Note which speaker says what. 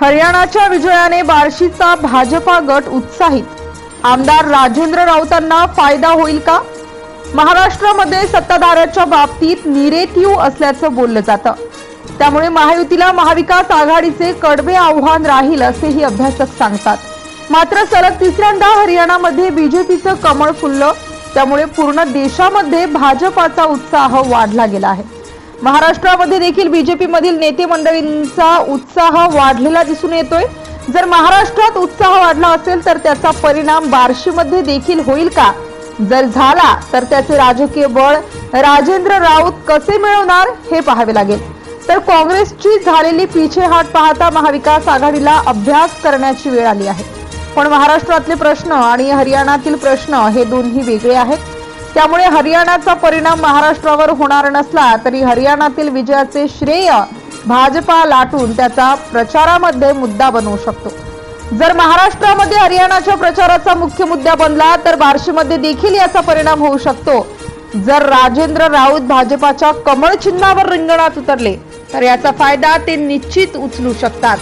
Speaker 1: हरियाणाच्या विजयाने बार्शीचा भाजपा गट उत्साहित. आमदार राजेंद्र राऊतांना फायदा होईल का? महाराष्ट्रामध्ये सत्ताधाऱ्याच्या बाबतीत निरेटिव्ह असल्याचं बोललं जातं. त्यामुळे महायुतीला महाविकास आघाडीचे कडवे आव्हान राहील असेही अभ्यासक सांगतात. मात्र सलग तिसऱ्यांदा हरियाणामध्ये बीजेपीचं कमळ फुललं. त्यामुळे पूर्ण देशामध्ये भाजपाचा उत्साह वाढला गेला आहे. महाराष्ट्रामध्ये देखील बीजेपीमधील नेते मंडळींचा उत्साह वाढलेला दिसून येतोय. जर महाराष्ट्रात उत्साह वाढला असेल तर त्याचा परिणाम बार्शीमध्ये देखील होईल का? जर झाला तर त्याचे राजकीय बळ राजेंद्र राऊत कसे मिळवणार हे पाहावे लागेल. तर काँग्रेसची झालेली पिछेहाट पाहता महाविकास आघाडीला अभ्यास करण्याची वेळ आली आहे. पण महाराष्ट्रातले प्रश्न आणि हरियाणातील प्रश्न हे दोन्ही वेगळे आहेत. त्यामुळे हरियाणाचा परिणाम महाराष्ट्रावर होणार नसला तरी हरियाणातील विजयाचे श्रेय भाजपा लाटून त्याचा प्रचारामध्ये मुद्दा बनवू शकतो. जर महाराष्ट्रामध्ये हरियाणाच्या प्रचाराचा मुख्य मुद्दा बनला तर बार्शीमध्ये देखील याचा परिणाम होऊ शकतो. जर राजेंद्र राऊत भाजपाच्या कमळ चिन्हावर रिंगणात उतरले तर याचा फायदा ते निश्चित उचलू शकतात.